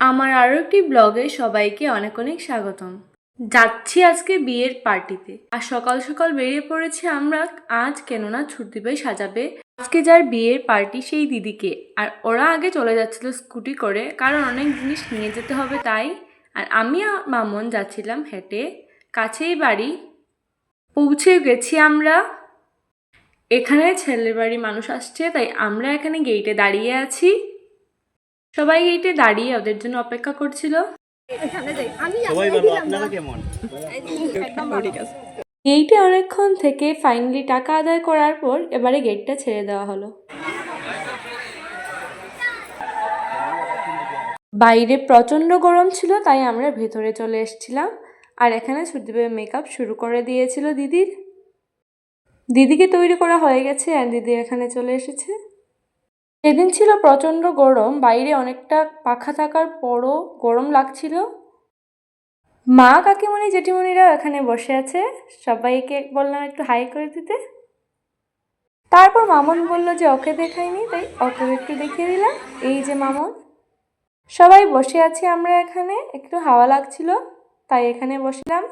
আমার আরও একটি ব্লগে সবাইকে অনেক অনেক স্বাগতম। যাচ্ছি আজকে বিয়ের পার্টিতে। আর সকাল সকাল বেরিয়ে পড়েছি আমরা, আজ কেননা ছুটিভাই সাজাবে। আজকে যার বিয়ের পার্টি সেই দিদিকে। আর ওরা আগে চলে যাচ্ছিল স্কুটি করে, কারণ অনেক জিনিস নিয়ে যেতে হবে তাই। আর আমি আর মামন যাচ্ছিলাম হেঁটে, কাছেই বাড়ি। পৌঁছে গেছি আমরা। এখানে ছেলের বাড়ি মানুষ আসছে, তাই আমরা এখানে গেইটে দাঁড়িয়ে আছি। সবাই গেটে দাঁড়িয়ে ওদের জন্য অপেক্ষা করছিল। সবাই ভালো আপনারা কেমন? গেটে অনেকক্ষণ থেকে ফাইনালি টাকা আদায় করার পর এবারে গেটটা ছেড়ে দেওয়া হলো। বাইরে প্রচণ্ড গরম ছিল তাই আমরা ভেতরে চলে এসেছিলাম। আর এখানে সুদীপের মেকআপ শুরু করে দিয়েছিল দিদির। দিদিকে তৈরি করা হয়ে গেছে আর দিদি এখানে চলে এসেছে। সেদিন ছিল প্রচণ্ড গরম, বাইরে অনেকটা পাখা থাকার পরও গরম লাগছিল। মা, কাকিমণি জেঠিমণিরা এখানে বসে আছে। সবাইকে বললাম একটু হাই করে দিতে। তারপর মামন বলল যে ওকে দেখাইনি, তাই ওকে একটু দেখিয়ে দিলাম। এই যে মামন। সবাই বসে আছি আমরা এখানে, একটু হাওয়া লাগছিল, তাই এখানে বসলাম।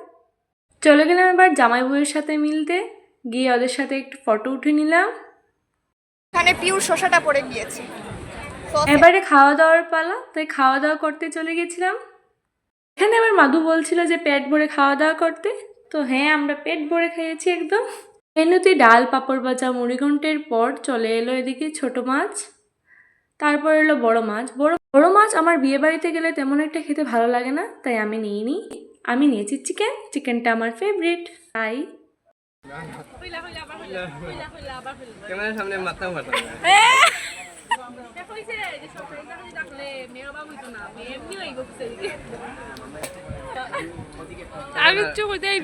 চলে গেলাম এবার জামাই বউয়ের সাথে মিলতে। গিয়ে ওদের সাথে একটু ফটো উঠে নিলাম। এখানে পিওর শসাটা পড়ে গিয়েছে। এবারে খাওয়া দাওয়ার পালা, তাই খাওয়া দাওয়া করতে চলে গেছিলাম। এখানে আবার মাধু বলছিল যে পেট ভরে খাওয়া দাওয়া করতে। তো হ্যাঁ আমরা পেট ভরে খেয়েছি একদম। মেনুতে ডাল, পাঁপড় ভাজা মুড়ি ঘন্টের পর চলে এলো এদিকে ছোট মাছ। তারপর এলো বড় মাছ। বড় বড় মাছ আমার বিয়ে বাড়িতে গেলে তেমন একটা খেতে ভালো লাগে না, তাই আমি নিইনি। আমি নিয়েছি চিকেন। চিকেনটা আমার ফেভারিট তাই ক্যামেরার সামনে মাথা মাথা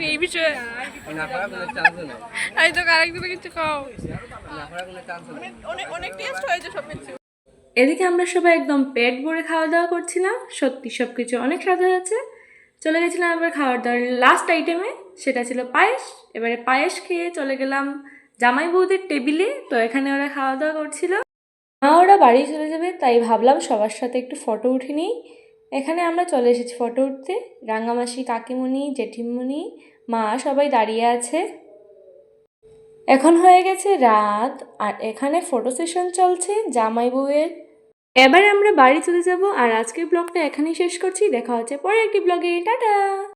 এই বিষয়ে আমি তো আরেকদিন কিছু খাও অনেক টেস্ট হয়েছে সব কিছু এদিকে আমরা সবাই একদম পেট ভরে খাওয়া দাওয়া করছিলাম। সত্যি সব কিছু অনেক স্বাদ হয়েছে চলে গেছিলাম এবার খাওয়ার দাওয়ার। লাস্ট আইটেমে সেটা ছিল পায়েস। এবারে পায়েস খেয়ে চলে গেলাম জামাই বৌদের টেবিলে তো এখানে ওরা খাওয়া দাওয়া করছিল। মা ওরা বাড়ি চলে যাবে, তাই ভাবলাম সবার সাথে একটু ফটো উঠে নিই। এখানে আমরা চলে এসেছি ফটো উঠতে। রাঙামাসি কাকিমণি, জেঠিমণি, মা সবাই দাঁড়িয়ে আছে। এখন হয়ে গেছে রাত। আর এখানে ফটো সেশন চলছে জামাই বউয়ের। এবার আমরা বাড়ি চলে যাব আর আজকের ব্লগটা এখানেই শেষ করছি। দেখা হচ্ছে পরে একটি ব্লগে। টাটা!